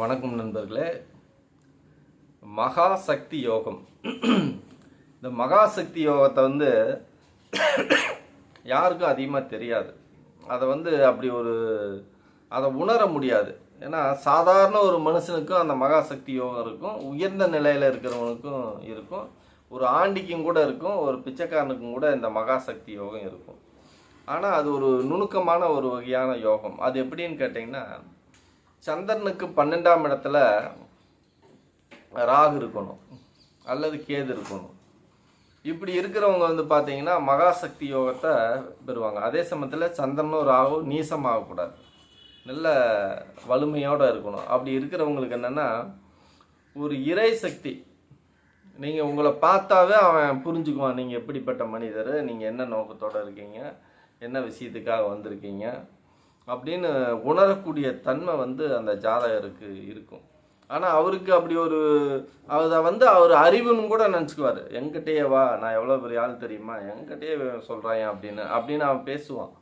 வணக்கம் நண்பர்களே. மகா சக்தி யோகம். இந்த மகா சக்தி யோகத்தை வந்து யாருக்கும் அதிகமாக தெரியாது. அதை வந்து அப்படி ஒரு அதை உணர முடியாது. ஏன்னா சாதாரண ஒரு மனுஷனுக்கும் அந்த மகா சக்தி யோகம் இருக்கும். உயர்ந்த நிலையில் இருக்கிறவனுக்கும் இருக்கும். ஒரு ஆண்டிக்கும் கூட இருக்கும். ஒரு பிச்சைக்காரனுக்கும் கூட இந்த மகா சக்தி யோகம் இருக்கும். ஆனால் அது ஒரு நுணுக்கமான ஒரு வகையான யோகம். அது எப்படின்னு கேட்டிங்கன்னா சந்திரனுக்கு பன்னெண்டாம் இடத்துல ராகு இருக்கணும் அல்லது கேது இருக்கணும். இப்படி இருக்கிறவங்க வந்து பார்த்தீங்கன்னா மகாசக்தி யோகத்தை பெறுவாங்க. அதே சமயத்தில் சந்திரனும் ராகும் நீசமாகக்கூடாது நல்ல வலிமையோடு இருக்கணும். அப்படி இருக்கிறவங்களுக்கு என்னென்னா ஒரு இறை சக்தி. நீங்கள் உங்களை பார்த்தாவே அவன் புரிஞ்சுக்குவான். நீங்கள் எப்படிப்பட்ட மனிதர்? நீங்கள் என்ன நோக்கத்தோடு இருக்கீங்க? என்ன விஷயத்துக்காக வந்திருக்கீங்க? அப்படின்னு உணரக்கூடிய தன்மை வந்து அந்த ஜாதகருக்கு இருக்கும். ஆனால் அவருக்கு அப்படி ஒரு அதை வந்து அவர் அறிவுன்னு கூட நினச்சிக்குவார். எங்கிட்டயே வா நான் எவ்வளோ பெரிய ஆள் தெரியுமா? எங்கிட்டயே சொல்கிறான் அப்படின்னு அப்படின்னு அவன் பேசுவான்.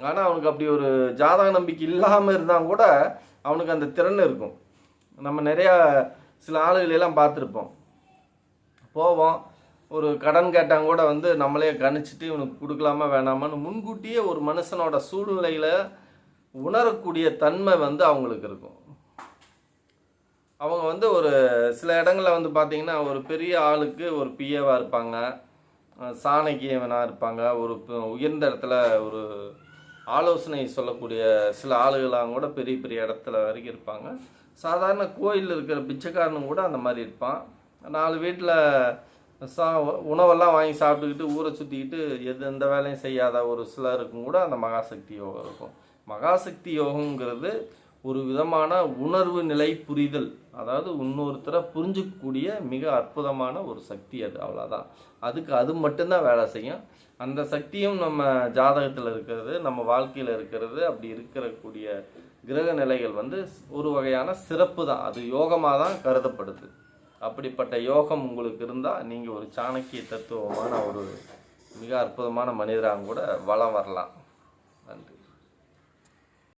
ஆனால் அவனுக்கு அப்படி ஒரு ஜாதக நம்பிக்கை இல்லாமல் இருந்தால் கூட அவனுக்கு அந்த திறன் இருக்கும். நம்ம நிறையா சில ஆளுகளெல்லாம் பார்த்துருப்போம். போவோம். ஒரு கடன் கேட்டாங்க கூட வந்து நம்மளே கணிச்சிட்டு இவனுக்கு கொடுக்கலாமா வேணாமான்னு முன்கூட்டியே ஒரு மனுஷனோட சூழ்நிலையில் உணரக்கூடிய தன்மை வந்து அவங்களுக்கு இருக்கும். அவங்க வந்து ஒரு சில இடங்களில் வந்து பார்த்தீங்கன்னா ஒரு பெரிய ஆளுக்கு ஒரு பிஏவாக இருப்பாங்க. சாணக்கியவனாக இருப்பாங்க. ஒரு உயர்ந்த இடத்துல ஒரு ஆலோசனை சொல்லக்கூடிய சில ஆளுகளாக கூட பெரிய பெரிய இடத்துல வரைக்கும் இருப்பாங்க. சாதாரண கோயிலில் இருக்கிற பிச்சைக்காரனும் கூட அந்த மாதிரி இருப்பான். நாலு வீட்டில் சா உணவெல்லாம் வாங்கி சாப்பிட்டுக்கிட்டு ஊரை சுற்றிக்கிட்டு எது எந்த வேலையும் செய்யாத ஒரு சிலருக்கும் கூட அந்த மகாசக்தி யோகம் இருக்கும். மகாசக்தி யோகங்கிறது ஒரு விதமான உணர்வு நிலை புரிதல். அதாவது இன்னொருத்தரை புரிஞ்சுக்கக்கூடிய மிக அற்புதமான ஒரு சக்தி அது அவ்வளோதான் அதுக்கு அது மட்டும்தான் வேலை செய்யும். அந்த சக்தியும் நம்ம ஜாதகத்தில் இருக்கிறது நம்ம வாழ்க்கையில் இருக்கிறது அப்படி இருக்கக்கூடிய கிரக நிலைகள் வந்து ஒரு வகையான சிறப்பு தான். அது யோகமாக தான் கருதப்படுது. அப்படிப்பட்ட யோகம் உங்களுக்கு இருந்தால் நீங்கள் ஒரு சாணக்கிய தத்துவமான ஒரு மிக அற்புதமான மனிதராக கூட வளம் வரலாம். நன்றி.